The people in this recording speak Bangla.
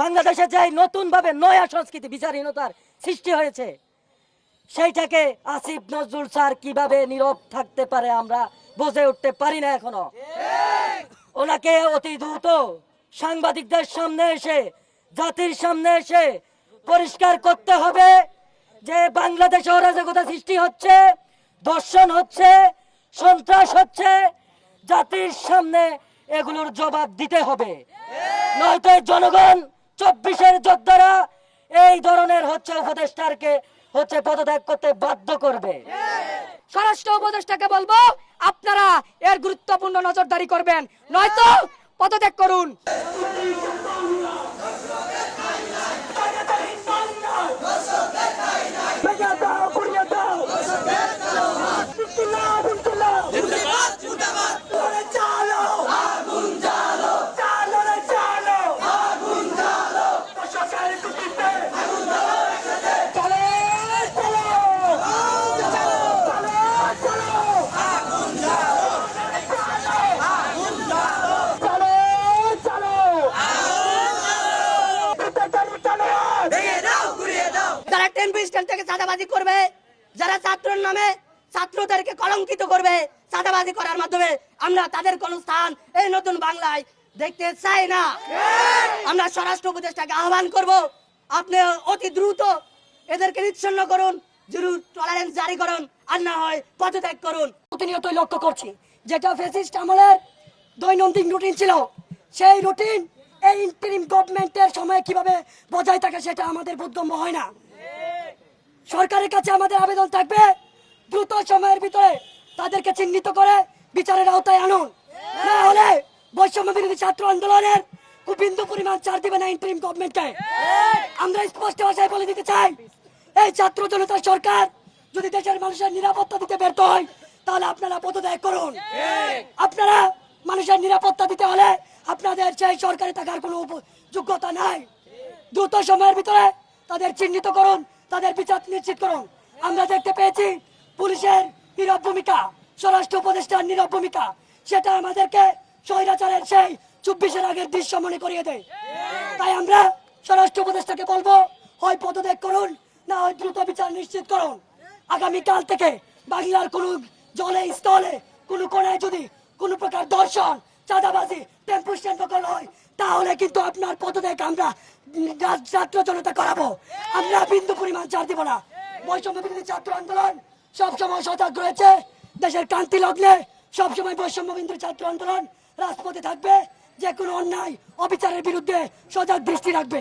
বাংলাদেশে যে নতুন ভাবে নয়া সংস্কৃতি, বিচারহীনতার সৃষ্টি হয়েছে, সেইটাকে আসিফ নজরুল স্যার কীভাবে নীরব থাকতে পারে আমরা বুঝে উঠতে পারি না এখনও। ওনাকে অতি দ্রুত সাংবাদিকদের সামনে এসে, জাতির সামনে এসে পরিষ্কার করতে হবে যে বাংলাদেশে অরাজকতা সৃষ্টি হচ্ছে দর্শন হচ্ছে, সন্ত্রাস হচ্ছে, জাতির সামনে এগুলোর জবাব দিতে হবে। নয়তো জনগণ চব্বিশের যোদ্ধারা এই ধরনের হচ্ছে উপদেষ্টারকে হচ্ছে পদত্যাগ করতে বাধ্য করবে। স্বরাষ্ট্র উপদেষ্টাকে বলব, আপনারা এর গুরুত্বপূর্ণ নজরদারি করবেন, নয়তো পদত্যাগ করুন। স্ট্যান্ড থেকে চাঁদাবাজি করবে। যারা ছাত্রের নামে ছাত্রদেরকে কলঙ্কিত করবে চাঁদাবাজি করার মাধ্যমে, আমরা তাদের কোন স্থান এই নতুন বাংলায় দেখতে চাই না। আমরা স্বরাষ্ট্র উপদেষ্টাকে আহ্বান করব, আপনি অতি দ্রুত এদেরকে নিচ্ছন্ন করুন, জিরো টলারেন্স জারি করুন, আর না হয় পদত্যাগ করুন। প্রতিনিয়ত লক্ষ্য করছি, যেটা ফেসিস্ট আমলের দৈনন্দিন রুটিন ছিল, সেই রুটিন এই ইন্টারিম গভর্নমেন্টের সময় কীভাবে বজায় থাকে সেটা আমাদের বোধগম্য হয় না। সরকারের কাছে আমাদের আবেদন থাকবে। দ্রুত সময়ের ভিতরে তাদেরকে চিহ্নিত করে বিচারের আওতায় আনুন। না হলে বৈষম্য বিরোধী ছাত্র আন্দোলনের বিন্দু পরিমাণ চার দিবে না ইন্টারিম গভর্নমেন্টকে আমরা স্পষ্ট ভাষায় বলে দিতে চাই, এই ছাত্র জনতা সরকার যদি দেশের মানুষের নিরাপত্তা দিতে ব্যর্থ হয়, তাহলে আপনারা পদত্যাগ করুন। আপনারা মানুষের নিরাপত্তা দিতে হলে আপনাদের সেই সরকারে থাকার কোনো যোগ্যতা নাই। দ্রুত সময়ের ভিতরে তাদের চিহ্নিত করুন তাদের বিচার নিশ্চিত করুন। আমরা দেখতে পেয়েছি পুলিশের নীরব ভূমিকা, স্বরাষ্ট্র উপদেষ্টার নীরব ভূমিকা। সেটা আমাদেরকে স্বৈরাচারের সেই চব্বিশের আগের দৃশ্য মনে করিয়ে দেয়। তাই আমরা স্বরাষ্ট্র উপদেষ্টাকে বলব, হয় পদত্যাগ করুন, না হয় দ্রুত বিচার নিশ্চিত করুন। আগামীকাল থেকে বাংলার কোনো জলে, স্থলে, কোনো কোনায় যদি কোনো প্রকার দর্শন চাঁদাবাজি, টেম্পু স্ট্যান্ড হয় তাহলে কিন্তু আপনার পদত্যাগ আমরা ছাত্র জনতা করাবো? আমরা বিন্দু পরিমাণ ছাড় দিব না। বৈষম্য বিরোধী ছাত্র আন্দোলন সবসময় সজাগ রয়েছে। দেশের ক্রান্তি লগ্নে সবসময় বৈষম্য বিন্দু ছাত্র আন্দোলন রাজপথে থাকবে। যে কোনো অন্যায়, অবিচারের বিরুদ্ধে সজাগ দৃষ্টি রাখবে।